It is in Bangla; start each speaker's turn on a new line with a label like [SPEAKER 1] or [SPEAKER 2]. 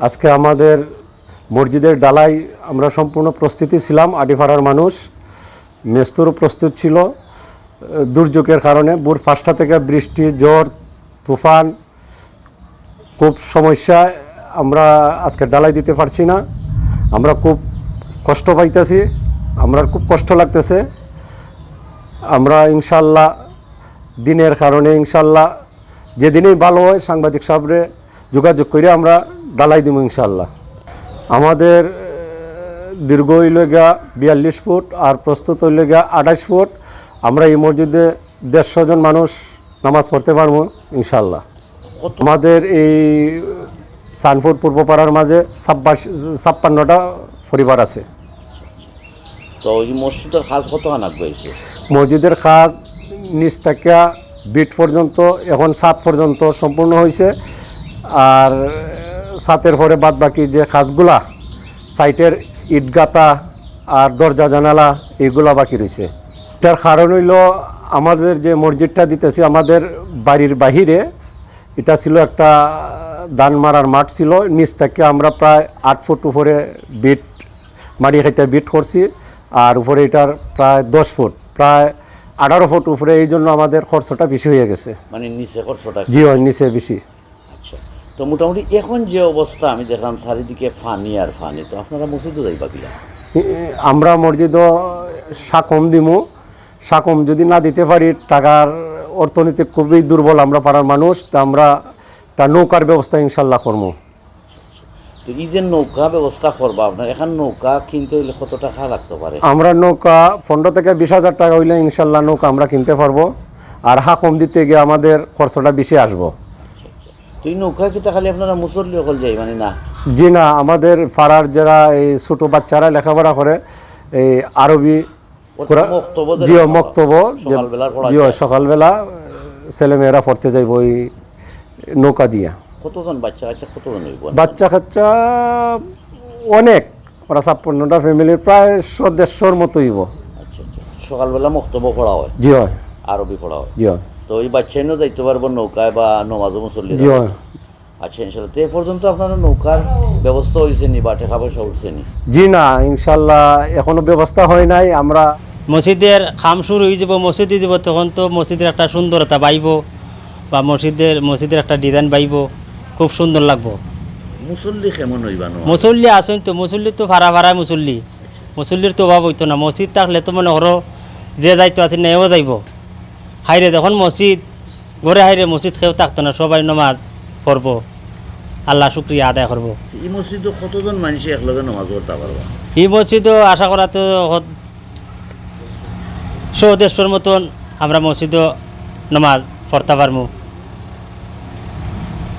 [SPEAKER 1] আজকে আমাদের মসজিদের ডালাই আমরা সম্পূর্ণ প্রস্তুতি ছিলাম আডিপাড়ার মানুষ মেস্তরও প্রস্তুত ছিল দুর্যোগের কারণে। বুর ফার্স্টটা থেকে বৃষ্টি, জ্বর, তুফান, খুব সমস্যা, আমরা আজকে ডালাই দিতে পারছি না। আমরা খুব কষ্ট পাইতেছি, আমরা খুব কষ্ট লাগতেছে। আমরা ইনশাল্লাহ দিনের কারণে, ইনশাল্লাহ যেদিনেই ভালো হয় সাংবাদিক সাহেবরে যোগাযোগ করে আমরা ডালাই দিব ইনশাল্লাহ আমাদের দীর্ঘ হইলেগা বিয়াল্লিশ ফুট আর প্রস্তুত হইলেগা আঠাশ ফুট। আমরা এই মসজিদে দেড়শো জন মানুষ নামাজ পড়তে পারব ইনশাল্লাহ আমাদের এই সানপুর পূর্বপাড়ার মাঝে ছাব্বাশ ছাপ্পান্নটা পরিবার আছে।
[SPEAKER 2] তো ওই মসজিদের কাজ কত আনাক হয়েছে
[SPEAKER 1] মসজিদের কাজ নিচ থেকে বিট পর্যন্ত এখন সাত পর্যন্ত সম্পূর্ণ হয়েছে আর সাতের পরে বাদ বাকি যে কাজগুলা সাইটের ইটগাতা আর দরজা জানালা এগুলা বাকি রয়েছে। এটার কারণ হইল আমাদের যে মসজিদটা দিতেছি আমাদের বাড়ির বাহিরে এটা ছিল একটা দান মারার মাঠ ছিল। নিচ থেকে আমরা প্রায় আট ফুট উপরে বিট মাটি খাইটা বিট করছি আর উপরে এটার প্রায় দশ ফুট প্রায় আঠারো ফুট উপরে এই জন্য আমাদের খরচটা বেশি হয়ে গেছে।
[SPEAKER 2] মানে নিচে খরচটা
[SPEAKER 1] জি হয় নিচে বেশি।
[SPEAKER 2] তো মোটামুটি এখন যে অবস্থা আমি দেখলাম চারিদিকে ফানি আর ফানি। তো আপনারা মসজিদও যাইবা কিলা
[SPEAKER 1] ই- আমরা মসজিদও সাকম দিমু। সাকম যদি না দিতে পারি টাকার অর্থনীতি খুবই দুর্বল আমরা পাড়ার মানুষ তা আমরা একটা নৌকার ব্যবস্থা ইনশাল্লাহ করব
[SPEAKER 2] তো এই যে নৌকা ব্যবস্থা করবা আপনার এখন নৌকা কিনতে হইলে কত টাকা লাগতে পারে?
[SPEAKER 1] আমরা নৌকা পনেরো থেকে বিশ হাজার টাকা হইলে ইনশাল্লাহ নৌকা আমরা কিনতে পারব। আর হাকম দিতে গিয়ে আমাদের খরচটা বেশি আসব।
[SPEAKER 2] তো এই নৌকা খালি আপনারা মুসল্লি অকল যাই মানে না?
[SPEAKER 1] জি না আমাদের পাড়ার যারা এই ছোটো বাচ্চারা লেখাপড়া করে এই আরবি জিও মক্তব
[SPEAKER 2] সকালবেলা পড়া
[SPEAKER 1] জিও সকালবেলা ছেলেমেয়েরা পড়তে যাইব ওই নৌকা দিয়া।
[SPEAKER 2] কতজন বাচ্চা কাচ্চা কতজন
[SPEAKER 1] বাচ্চা কাচ্চা অনেক ওরা ছাপ্পান্নটা ফ্যামিলির প্রায় দেড়শোর মতো হইব।
[SPEAKER 2] আচ্ছা আচ্ছা। সকালবেলা মক্তব্য পড়া হয়?
[SPEAKER 1] জি হয়।
[SPEAKER 2] আরবি পড়া হয়?
[SPEAKER 1] জি হয়।
[SPEAKER 2] তো ওই বাচ্চাইনও যাইতে পারব নৌকায় বা নমাজও মুসল্লি
[SPEAKER 1] জি
[SPEAKER 2] আচ্ছা ইনশাল্লাহ। তো এ পর্যন্ত আপনারা নৌকার ব্যবস্থা হয়েছে নি বা টাকা পয়সা উঠছে নি?
[SPEAKER 1] জি না ইনশাল্লাহ এখনও ব্যবস্থা হয় নাই আমরা
[SPEAKER 3] মসজিদের খাম শুরু হয়ে যাব মসজিদ দিব তখন তো মসজিদের একটা সুন্দরতা পাইব বা মসজিদের মসজিদের একটা ডিজাইন পাইব খুব সুন্দর লাগবো।
[SPEAKER 2] মুসল্লি কেমন হইবা
[SPEAKER 3] মুসল্লি আসুন তো মুসল্লি তো ভাড়া ভাড়ায় মুসল্লি। মুসল্লির তো অভাব হইতো না মসজিদ থাকলে তো মনে করো যে যাইতো আছে নেও যাইব। হাইরে যখন মসজিদ ঘরে হাইরে মসজিদ খেয়েও থাকতো না সবাই নমাজ পড়ব। আল্লাহ শুক্রিয়া আদায় করব।
[SPEAKER 2] এই মসজিদে কতজন মানুষ একলগে নমাজ পড়তে পারব?
[SPEAKER 3] এই মসজিদও আশা করা তো সৌদেশ্বর মতন আমরা মসজিদও নমাজ পড়তে পারব।